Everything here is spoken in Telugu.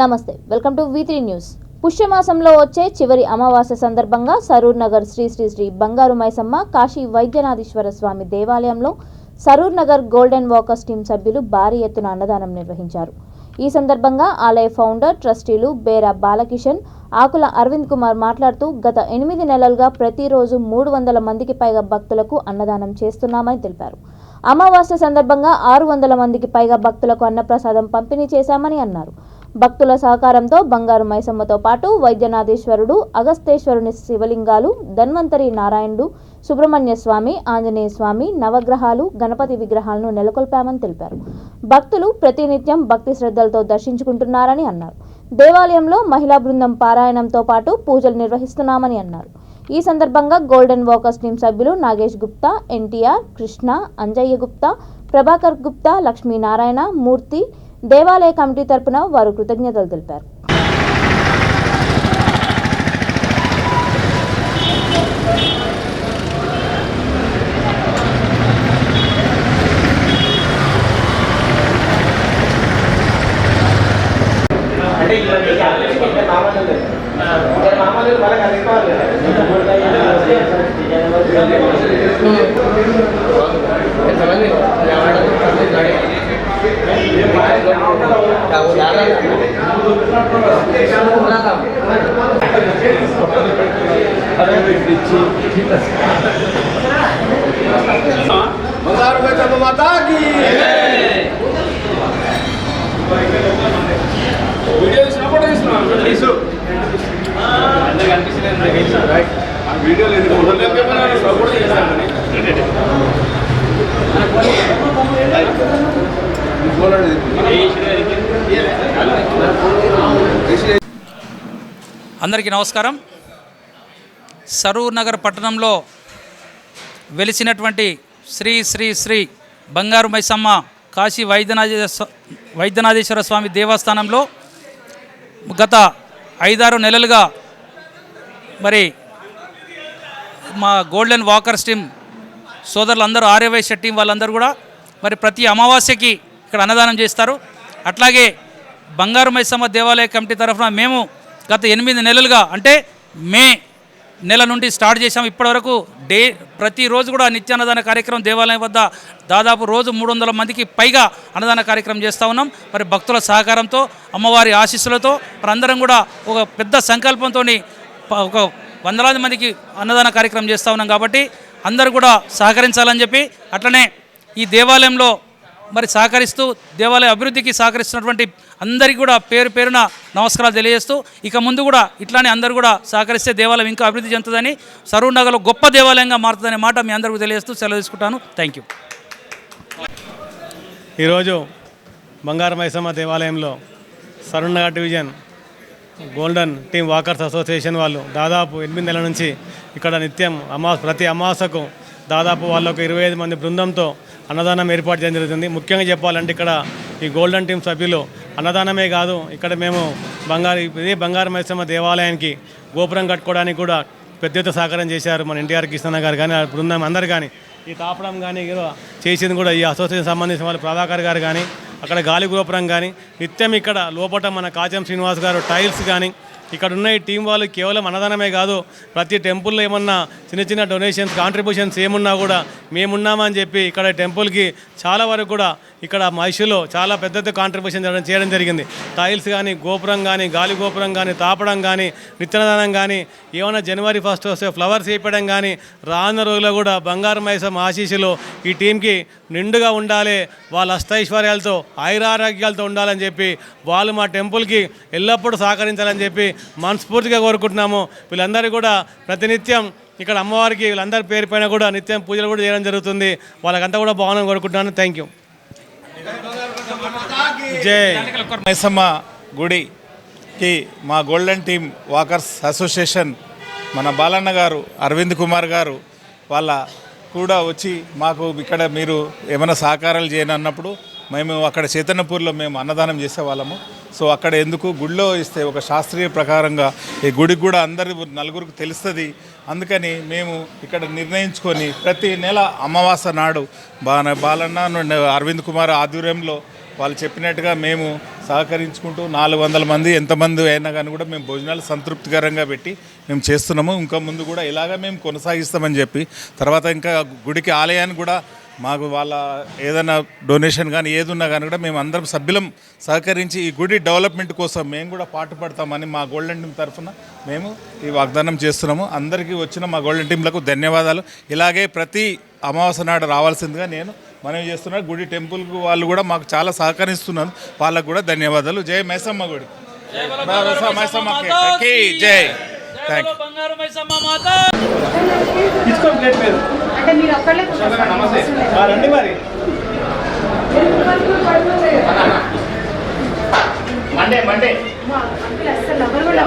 నమస్తే welcome to V three news పుష్యమాసంలో వచ్చే చివరి అమావాస్య సందర్భంగా సరూర్ నగర్ శ్రీ శ్రీ శ్రీ బంగారు మైసమ్మ కాశీ వైద్యనాథేశ్వర స్వామి దేవాలయంలో Saroor Nagar golden walkers team సభ్యులు భారీ ఎత్తున అన్నదానం నిర్వహించారు. ఈ సందర్భంగా ఆలయ ఫౌండర్ ట్రస్టీలు బేరా బాలకిషన్ ఆకుల అరవింద్ కుమార్ మాట్లాడుతూ గత ఎనిమిది నెలలుగా ప్రతిరోజు మూడు వందల మందికి పైగా భక్తులకు అన్నదానం చేస్తున్నామని తెలిపారు. అమావాస్య సందర్భంగా ఆరు వందల మందికి పైగా భక్తులకు అన్నప్రసాదం పంపిణీ చేశామని అన్నారు. భక్తుల సహకారంతో బంగారు మైసమ్మతో పాటు వైద్యనాథేశ్వరుడు అగస్తేశ్వరుని శివలింగాలు ధన్వంతరి నారాయణుడు సుబ్రహ్మణ్య స్వామి ఆంజనేయ స్వామి నవగ్రహాలు గణపతి విగ్రహాలను నెలకొల్పామని తెలిపారు. భక్తులు ప్రతినిత్యం భక్తి శ్రద్ధలతో దర్శించుకుంటున్నారని అన్నారు. దేవాలయంలో మహిళా బృందం పారాయణంతో పాటు పూజలు నిర్వహిస్తున్నామని అన్నారు. ఈ సందర్భంగా గోల్డెన్ వాకర్స్ టీం సభ్యులు నాగేష్ గుప్తా ఎన్టీఆర్ కృష్ణ అంజయ్య గుప్తా ప్రభాకర్ గుప్తా లక్ష్మీనారాయణ మూర్తి దేవాలయ కమిటీ తరపున వారు కృతజ్ఞతలు తెలిపారు. అంటే ఇవన్నీ మాతాకి వీడియో లేదు తీసు వీడియోలు సపోర్ట్ చేస్తాను అందరికీ నమస్కారం. సరూర్ నగర్ పట్టణంలో వెలిసినటువంటి శ్రీ శ్రీ శ్రీ బంగారు మైసమ్మ కాశీ వైద్యనాథ వైద్యనాథేశ్వర స్వామి దేవస్థానంలో గత ఐదారు నెలలుగా మరి మా గోల్డెన్ వాకర్స్ టీమ్ సోదరులు అందరూ ఆర్యవైశ్య టీం వాళ్ళందరూ కూడా మరి ప్రతి అమావాస్యకి ఇక్కడ అన్నదానం చేస్తారు. అట్లాగే బంగారు మైసమ్మ దేవాలయ కమిటీ తరఫున మేము గత ఎనిమిది నెలలుగా అంటే మే నెల నుండి స్టార్ట్ చేసాం ఇప్పటివరకు డే ప్రతిరోజు కూడా నిత్య అన్నదాన కార్యక్రమం దేవాలయం వద్ద దాదాపు రోజు మూడు వందల మందికి పైగా అన్నదాన కార్యక్రమం చేస్తూ ఉన్నాం. మరి భక్తుల సహకారంతో అమ్మవారి ఆశీస్సులతో మరి అందరం కూడా ఒక పెద్ద సంకల్పంతో ఒక వందలాది మందికి అన్నదాన కార్యక్రమం చేస్తూ ఉన్నాం కాబట్టి అందరూ కూడా సహకరించాలని చెప్పి అట్లనే ఈ దేవాలయంలో మరి సహకరిస్తూ దేవాలయ అభివృద్ధికి సహకరిస్తున్నటువంటి అందరికీ కూడా పేరు పేరున నమస్కారాలు తెలియజేస్తూ ఇక ముందు కూడా ఇట్లానే అందరూ కూడా సహకరిస్తే దేవాలయం ఇంకా అభివృద్ధి చెందుతుందని సరూర్నగర్లో గొప్ప దేవాలయంగా మారుతుందనే మాట మీ అందరికీ తెలియజేస్తూ సెలవు తీసుకుంటాను. థ్యాంక్ యూ ఈరోజు బంగారు మైసమ్మ దేవాలయంలో Saroornagar division golden team walkers association వాళ్ళు దాదాపు ఎనిమిది నెలల నుంచి ఇక్కడ నిత్యం అమాస ప్రతి అమాసకు దాదాపు వాళ్ళకు ఇరవై ఐదు మంది బృందంతో అన్నదానం ఏర్పాటు చేయడం జరుగుతుంది. ముఖ్యంగా చెప్పాలంటే ఇక్కడ ఈ గోల్డెన్ టీం సభ్యులు అన్నదానమే కాదు ఇక్కడ మేము బంగారు ఇదే బంగారు మైసమ్మ దేవాలయానికి గోపురం కట్టుకోవడానికి కూడా పెద్ద సహకారం చేశారు మన ఎన్టీఆర్ కృష్ణ గారు కానీ ఆ బృందం అందరు కానీ. ఈ తాపడం కానీ ఏదో చేసింది కూడా ఈ అసోసియేషన్ సంబంధించిన వాళ్ళు ప్రభాకర్ గారు కానీ అక్కడ గాలి గోపురం కానీ నిత్యం ఇక్కడ లోపల మన కాచం శ్రీనివాస్ గారు టైల్స్ కానీ ఇక్కడ ఉన్న ఈ టీం వాళ్ళు కేవలం అన్నదానమే కాదు ప్రతి టెంపుల్లో ఏమన్నా చిన్న చిన్న డొనేషన్స్ కాంట్రిబ్యూషన్స్ ఏమున్నా కూడా మేమున్నామని చెప్పి ఇక్కడ టెంపుల్కి చాలా వరకు కూడా ఇక్కడ మహిషులో చాలా పెద్ద పెద్ద కాంట్రిబ్యూషన్ చేయడం చేయడం జరిగింది. టైల్స్ కానీ గోపురం కానీ గాలి గోపురం కానీ తాపడం కానీ నిత్యనదానం కానీ ఏమైనా జనవరి ఫస్ట్ వస్తే ఫ్లవర్స్ వేయడం కానీ రానున్న రోజుల్లో కూడా బంగారు మైసం ఆశీస్సులు ఈ టీంకి నిండుగా ఉండాలి. వాళ్ళ అష్టైశ్వర్యాలతో ఆయురారోగ్యాలతో ఉండాలని చెప్పి వాళ్ళు మా టెంపుల్కి ఎల్లప్పుడూ సహకరించాలని చెప్పి మనస్ఫూర్తిగా కోరుకుంటున్నాము. వీళ్ళందరూ కూడా ప్రతినిత్యం ఇక్కడ అమ్మవారికి వీళ్ళందరి పేరు పైన కూడా నిత్యం పూజలు కూడా చేయడం జరుగుతుంది. వాళ్ళకంతా కూడా బాగుందని కోరుకుంటున్నాను. థ్యాంక్ యూ జై మైసమ్మ గుడికి మా గోల్డెన్ టీమ్ వాకర్స్ అసోసియేషన్ మన బాలన్న గారు అరవింద్ కుమార్ గారు వాళ్ళ కూడా వచ్చి మాకు ఇక్కడ మీరు ఏమైనా సహకారాలు చేయనన్నప్పుడు మేము అక్కడ చైతన్యపూర్లో మేము అన్నదానం చేసేవాళ్ళము. సో అక్కడ ఎందుకు గుడిలో ఇస్తే ఒక శాస్త్రీయ ప్రకారంగా ఈ గుడికి కూడా అందరి నలుగురికి తెలుస్తుంది. అందుకని మేము ఇక్కడ నిర్ణయించుకొని ప్రతి నెల అమావాస నాడు బాల బాలన్న నుండి అరవింద్ కుమార్ ఆధ్వర్యంలో వాళ్ళు చెప్పినట్టుగా మేము సహకరించుకుంటూ నాలుగు వందల మంది ఎంతమంది అయినా కానీ కూడా మేము భోజనాలు సంతృప్తికరంగా పెట్టి మేము చేస్తున్నాము. ఇంకా ముందు కూడా ఇలాగ మేము కొనసాగిస్తామని చెప్పి తర్వాత ఇంకా గుడికి ఆలయాన్ని కూడా మాకు వాళ్ళ ఏదైనా డొనేషన్ కానీ ఏది ఉన్నా కానీ కూడా మేము అందరం సభ్యులం సహకరించి ఈ గుడి డెవలప్మెంట్ కోసం మేము కూడా పాటుపడతామని మా గోల్డెన్ టీం తరఫున మేము ఈ వాగ్దానం చేస్తున్నాము. అందరికీ వచ్చిన మా గోల్డెన్ టీంలకు ధన్యవాదాలు. ఇలాగే ప్రతి అమావాస్య నాడు రావాల్సిందిగా నేను మనవి చేస్తున్నాను గుడి టెంపుల్కు వాళ్ళు కూడా మాకు చాలా సహకరిస్తున్నారు. వాళ్ళకు కూడా ధన్యవాదాలు. జై మైసమ్మ గుడి. మైసమ్మ జై థ్యాంక్ యూ అంటే మీరు ఒక్కళ్ళే రండి మరి. Monday Monday. అస్సలు ఎవరు కూడా.